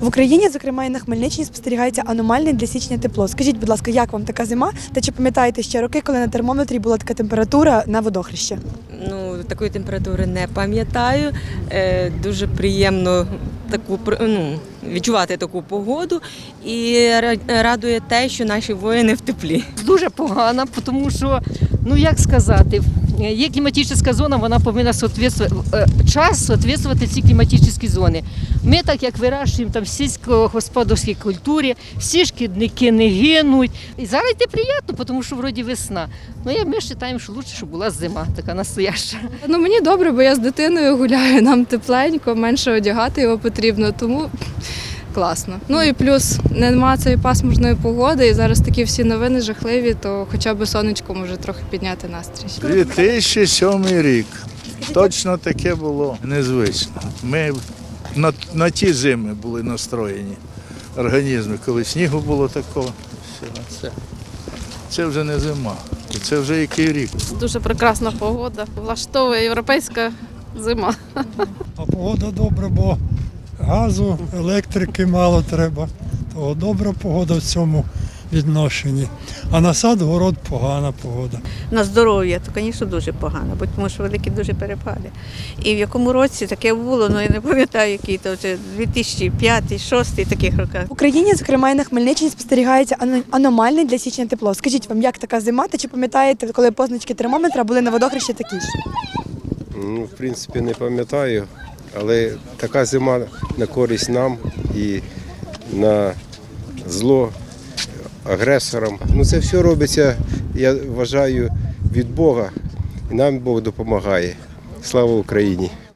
В Україні, зокрема і на Хмельниччині, спостерігається аномальне для січня тепло. Скажіть, будь ласка, як вам така зима? Та чи пам'ятаєте ще роки, коли на термометрі була така температура на водохрещі? Ну, такої температури не пам'ятаю. Е, дуже приємно таку пр- ну, відчувати таку погоду. І радує те, що наші воїни в теплі. дуже погана, тому що, ну як сказати, є кліматична зона, вона повинна е, час соответствувати цій кліматичній зоні. Ми, так як вирощуємо там сільськогосподарській культурі, всі шкідники не гинуть. І зараз йде приємно, тому що вроді весна. Ну я- ми вважаємо, що краще, щоб була зима, така настояща. Ну мені добре, бо я з дитиною гуляю, нам тепленько, менше одягати його потрібно, тому класно. Ну і плюс нема цієї пасмурної погоди, і зараз такі всі новини жахливі, то хоча б сонечко може трохи підняти настрій. 2007 рік. Точно таке було незвично. Ми на, на ті зими були настроєні організми, коли снігу було такого. Це, це вже не зима. Це вже який рік. Дуже прекрасна погода. Влаштовує європейська зима. А погода добра, бо газу, електрики мало треба. То добра погода в цьому відношенні. А на сад город погана погода. на здоров'я, то, звісно, дуже погано, бо тому що великі дуже перепади. І в якому році таке було, ну я не пам'ятаю, який то вже 2005-2006 таких роках. В Україні, зокрема і на Хмельниччині, спостерігається ано- аномальне для січня тепло. Скажіть вам, як така зима? Та чи пам'ятаєте, коли позначки термометра були на водохрещі такі ж? Ну, в принципі, не пам'ятаю, але така зима на користь нам і на зло агресорам. Ну, це все робиться, я вважаю, від Бога, і нам Бог допомагає. Слава Україні!